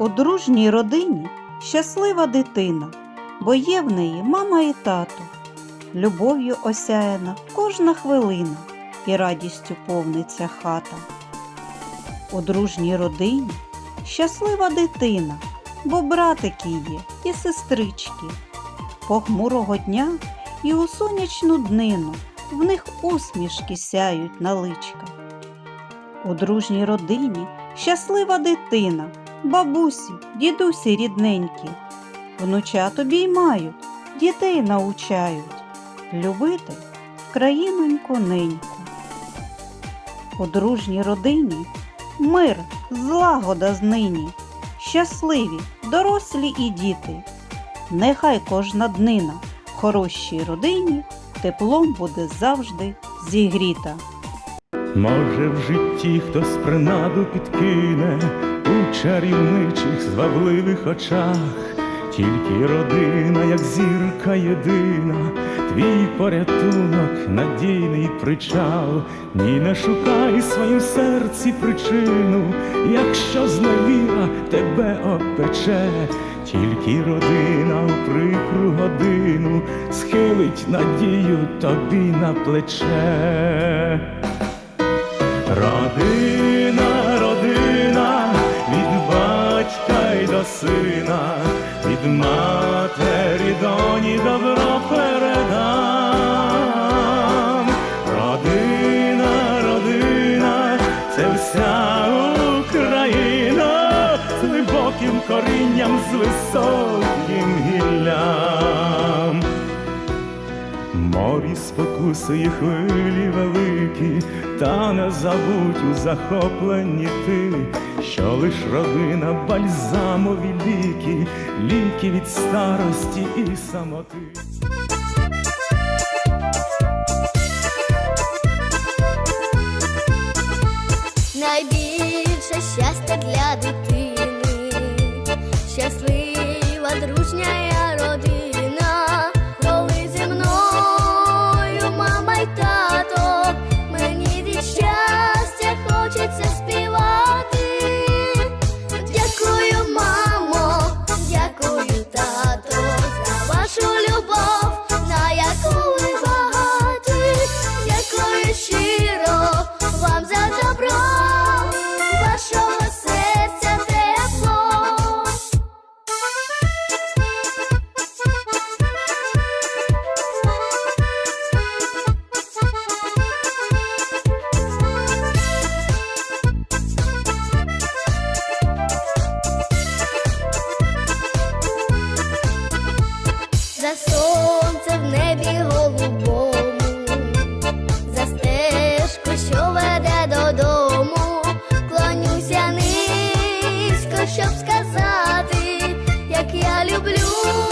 У дружній родині щаслива дитина, бо є в неї мама і тато. Любов'ю осяяна кожна хвилина і радістю повниться хата. У дружній родині щаслива дитина, бо братики є і сестрички. Похмурого дня і у сонячну днину в них усмішки сяють на личках. У дружній родині щаслива дитина, бабусі, дідусі рідненькі. Внучат обіймають, дітей научають любити країноньку неньку. У дружній родині мир, злагода знині, щасливі, дорослі і діти. Нехай кожна днина в хорошій родині теплом буде завжди зігріта. Може, в житті хтось принаду підкине чарівничих звабливих очах, тільки родина, як зірка єдина, твій порятунок, надійний причал, ні не шукай своїм серці причину, якщо зневіра тебе опече, тільки родина у прикру годину схилить надію тобі на плече. Родина, матері доні добро передам. Родина, родина, це вся Україна з глибоким корінням, з високим гіллям. Морі спокусує хвилі великі, та не забудь у захопленні ти, що лиш родина бальзамові ліки, ліки від старості і самоти. найбільше щастя для дитини, щаслива дружня За сонце в небі голубому, за стежку, що веде додому, клонюся низько, щоб сказати, як я люблю